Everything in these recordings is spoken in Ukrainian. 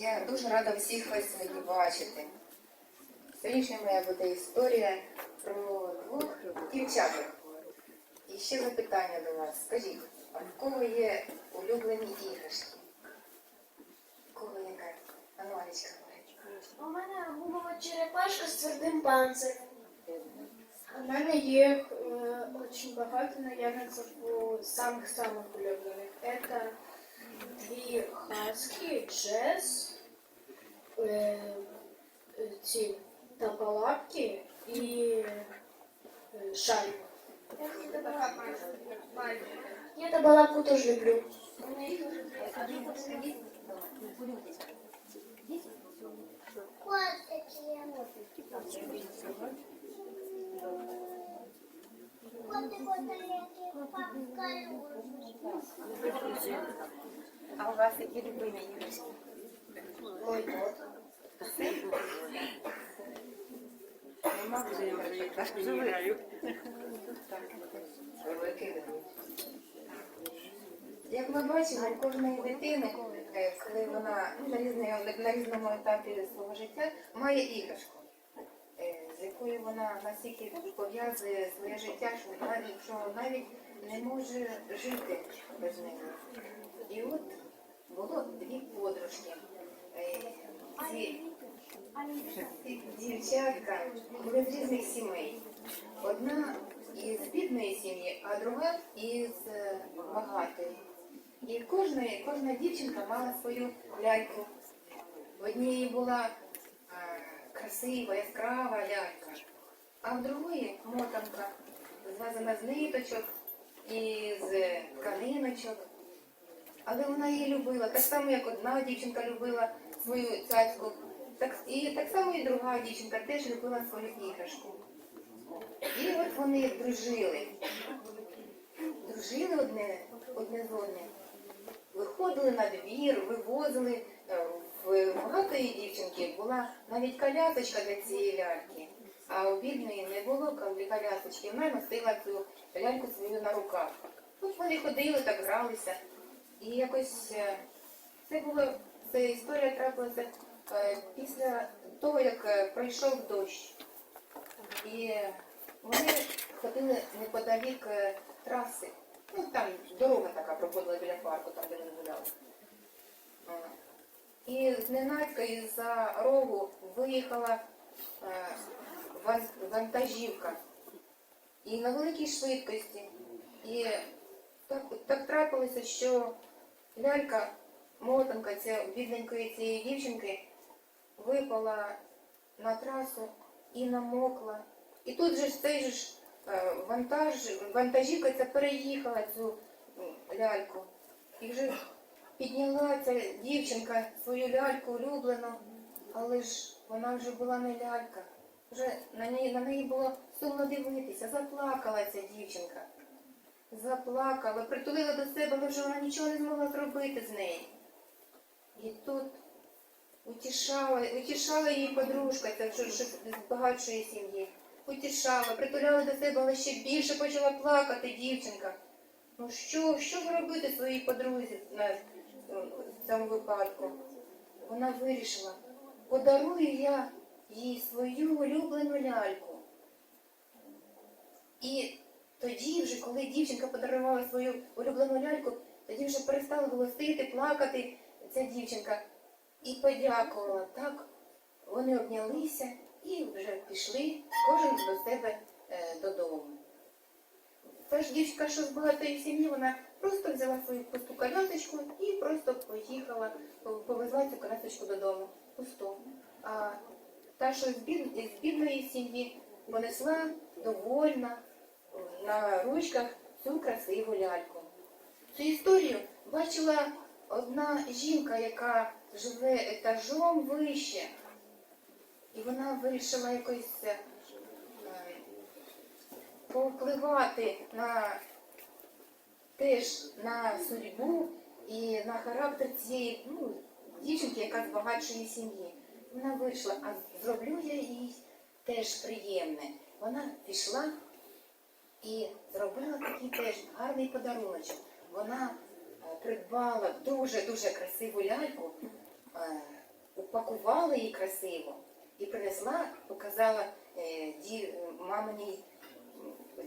Я дуже рада всіх вас сьогодні бачити. Сьогоднішня моя буде історія про двох дівчаток. І ще запитання до вас. Скажіть, а в кого є улюблені іграшки? В кого яка? А ну, Алічка. У мене гумова черепашка з твердим панцирем. У мене є е, очень багато наявниць у самих самих улюблених. Это дві хаски, джез, е, е, ці тапалапки і е, шарик. Я табалапку теж люблю. А у вас які любимі іграшки? Ой. Нема. Як ми бачимо, у кожної дитини, е, коли вона на, різному етапі свого життя має іграшку, з якою вона настільки пов'язує своє життя, що навіть, що навіть не може жити без неї. І от було дві подружки. Е, Ці, ці дівчатка були з різних сімей. Одна із бідної сім'ї, а друга із е, багатої. І кожна, кожна дівчинка мала свою ляльку. В однієї була е, красива, яскрава лялька, а в другої мотанка, зв'язана з ниточок і з тканиночок. Але вона її любила, так само, як одна дівчинка любила свою цяцьку, так, і так само і друга дівчинка теж любила свою іграшку. І от вони дружили. Дружили одне, одне з одним. Виходили на двір, вивозили. В багатої дівчинки була навіть колясочка для цієї ляльки. А у бідної не було колясочки. Вона носила цю ляльку свою на руках. От вони ходили, так гралися. І якось е, це було, ця історія трапилася е, після того, як е, пройшов дощ. І вони ходили неподалік траси. Ну, там дорога така проходила біля парку, там де вони гуляли. І зненацька із-за рогу виїхала е, вантажівка. І на великій швидкості. І так, так трапилося, що лялька, мотанка ця бідненької цієї дівчинки випала на трасу і намокла. І тут же цей ж е, вантаж, вантажівка ця переїхала цю ляльку. І вже підняла ця дівчинка свою ляльку улюблену, але ж вона вже була не лялька. Вже на неї, на неї було сумно дивитися, заплакала ця дівчинка. Заплакала, притулила до себе, але вже вона нічого не змогла зробити з нею. І тут утішала, утішала її подружка, що з багатшої сім'ї. Утішала, притуляла до себе, але ще більше почала плакати дівчинка. Ну що, що ж робити своїй подрузі в цьому випадку? Вона вирішила, подарую я їй свою улюблену ляльку. І тоді вже, коли дівчинка подарувала свою улюблену ляльку, тоді вже перестала голосити, плакати ця дівчинка і подякувала. Так вони обнялися і вже пішли кожен до себе е, додому. Та ж дівчинка, що з багатої сім'ї, вона просто взяла свою пусту колясочку і просто поїхала, повезла цю колясочку додому. Пусту. А та, що з, бід... з бідної сім'ї, понесла довольна на ручках цю красиву ляльку. Цю історію бачила одна жінка, яка живе етажом вище. І вона вирішила якось е, повпливати на теж на судьбу і на характер цієї ну, дівчинки, яка з багатшої сім'ї. Вона вирішила, а зроблю я їй теж приємне. Вона пішла і зробила такий теж гарний подаруночок. Вона е, придбала дуже-дуже красиву ляльку, е, упакувала її красиво і принесла, показала е, маминій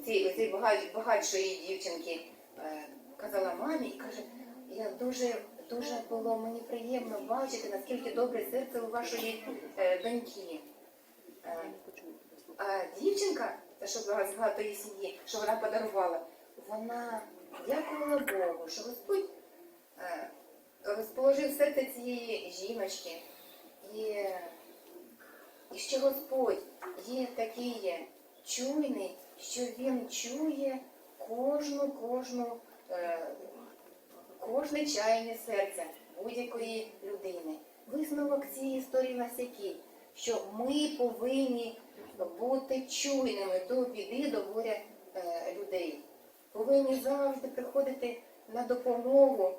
оцій багатшої дівчинки, е, казала мамі і каже, я дуже, дуже було мені приємно бачити, наскільки добре серце у вашої е, доньки. Е, а дівчинка, що з багатої сім'ї, що вона подарувала, вона дякувала Богу, що Господь розположив серце цієї жіночки. І, і що Господь є такий чуйний, що Він чує кожну, кожну, е, кожне чаяння серця будь-якої людини. Висновок цієї історії нас який? Що ми повинні бути чуйними до біди, до горя е, людей. Повинні завжди приходити на допомогу,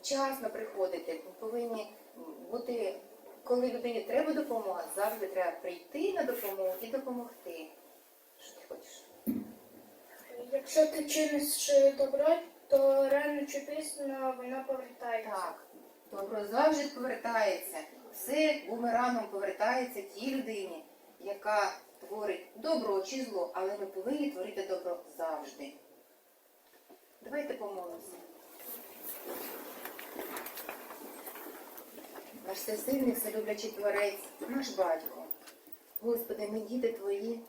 вчасно приходити. Повинні бути, коли людині треба допомога, завжди треба прийти на допомогу і допомогти. Що ти хочеш? Якщо ти чиниш добро, то рано чи пізно воно повертається. Так, добро завжди повертається. Все бумерангом повертається тій людині, яка творить добро чи зло, але ми повинні творити добро завжди. Давайте помолимося. Наш всесильний, вселюблячий творець, наш батько. Господи, ми діти Твої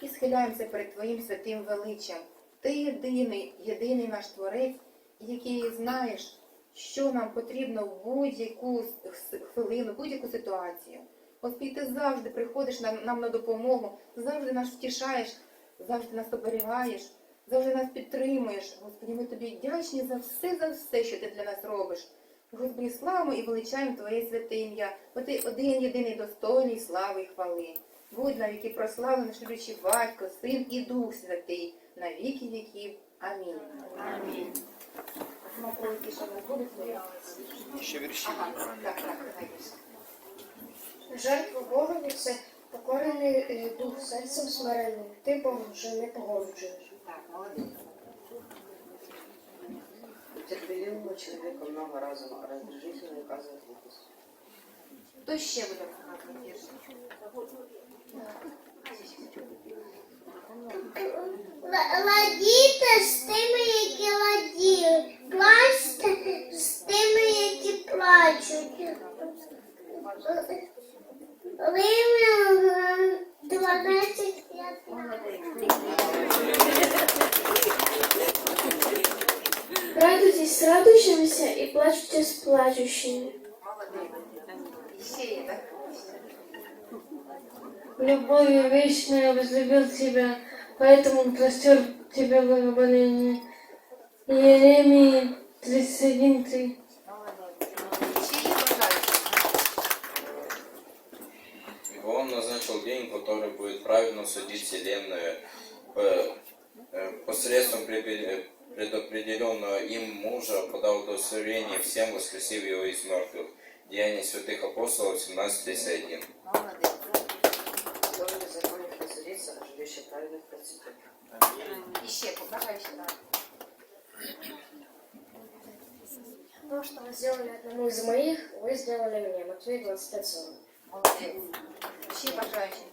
і схиляємося перед Твоїм святим величчям. Ти єдиний, єдиний наш творець, який знаєш, що нам потрібно в будь-яку хвилину, будь-яку ситуацію. Господи, ти завжди приходиш нам, нам на допомогу, завжди нас втішаєш, завжди нас оберігаєш, завжди нас підтримуєш. Господи, ми тобі вдячні за все, за все, що ти для нас робиш. Господи, славимо і величаємо Твоє святе ім'я, бо ти один єдиний достойний слави і хвали. Будь на віки прославлений, люблячий батько, син і дух святий, на віки віків. Амінь. Амінь. Ще вірші. Ага, так, так, найбільше. Жертва Богові це покорений е, дух серцем смиренним. Ти Богом вже не погоджуєш. Так, молодець. Терпеливого человека много разом, а раздражительно указывает глупость. Хто ще буде показувати? Л- Ладійте з тими, які ладіють, плачте з тими, які плачуть. Римлян 12, Радуйтесь з радуючимися і плачуйте з плачущими. Молодець. Ще є, так? Любовью вечной возлюбил тебя, поэтому простер тебя благоволение. Иеремии 31.3 Молодець. Ще є бажаючі? И Он назначил день, который будет правильно судить вселенную э, э, посредством препе- предопределенного им мужа подал удостоверение всем, воскресив его из мертвых. Деяния святых апостолов 17.31. судится, а жилище праведных процветет. І ще бажаючі, так. То, что вы сделали одному из моих, вы сделали мне. Матвей 25.40. Молодець. Ще бажаючі.